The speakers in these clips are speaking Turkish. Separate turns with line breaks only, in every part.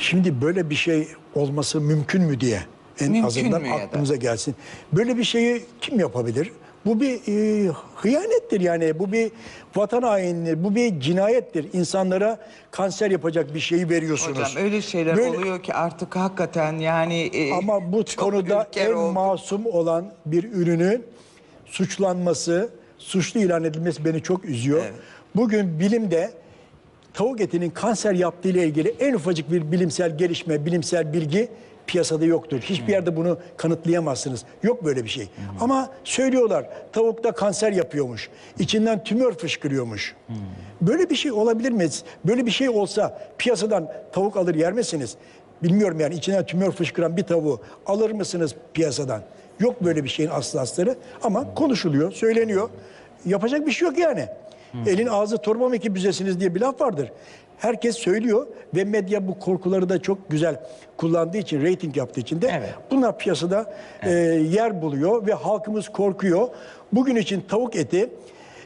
Şimdi böyle bir şey olması mümkün mü diye en
Mümkün
azından aklımıza gelsin. Böyle bir şeyi kim yapabilir? Bu bir e, hıyanettir yani. Bu bir vatan hainliği, bu bir cinayettir. İnsanlara kanser yapacak bir şeyi veriyorsunuz.
Hocam öyle şeyler
Böyle-
oluyor ki artık hakikaten yani e,
Ama bu konuda en
olduk.
masum olan bir ürünün suçlanması, suçlu ilan edilmesi beni çok üzüyor.
Evet.
Bugün bilimde tavuk etinin kanser yaptığı ile ilgili en ufacık bir bilimsel gelişme, bilimsel bilgi piyasada yoktur. Hiçbir yerde bunu kanıtlayamazsınız. Yok böyle bir şey. Ama söylüyorlar tavukta kanser yapıyormuş. İçinden tümör fışkırıyormuş. Böyle bir şey olabilir mi? Böyle bir şey olsa piyasadan tavuk alır yer misiniz? Bilmiyorum yani içinden tümör fışkıran bir tavuğu alır mısınız piyasadan? Yok böyle bir şeyin aslı asları ama konuşuluyor, söyleniyor. Yapacak bir şey yok yani. Elin ağzı torba mı ki büzesiniz diye bir laf vardır. Herkes söylüyor ve medya bu korkuları da çok güzel kullandığı için, reyting yaptığı için de
Evet.
bunlar piyasada e, yer buluyor ve halkımız korkuyor. Bugün için tavuk eti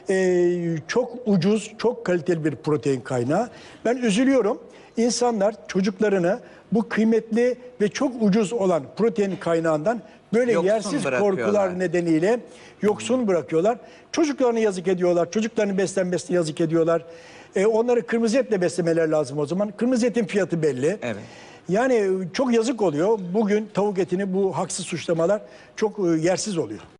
e, çok ucuz, çok kaliteli bir protein kaynağı. Ben üzülüyorum. İnsanlar çocuklarını bu kıymetli ve çok ucuz olan protein kaynağından böyle
Yoksun
yersiz korkular nedeniyle yoksun bırakıyorlar. Çocuklarını yazık ediyorlar. Çocuklarını beslenmesine yazık ediyorlar. E, onları kırmızı etle beslemeler lazım o zaman. Kırmızı etin fiyatı belli.
Evet.
Yani çok yazık oluyor. Bugün tavuk etini bu haksız suçlamalar çok e, yersiz oluyor.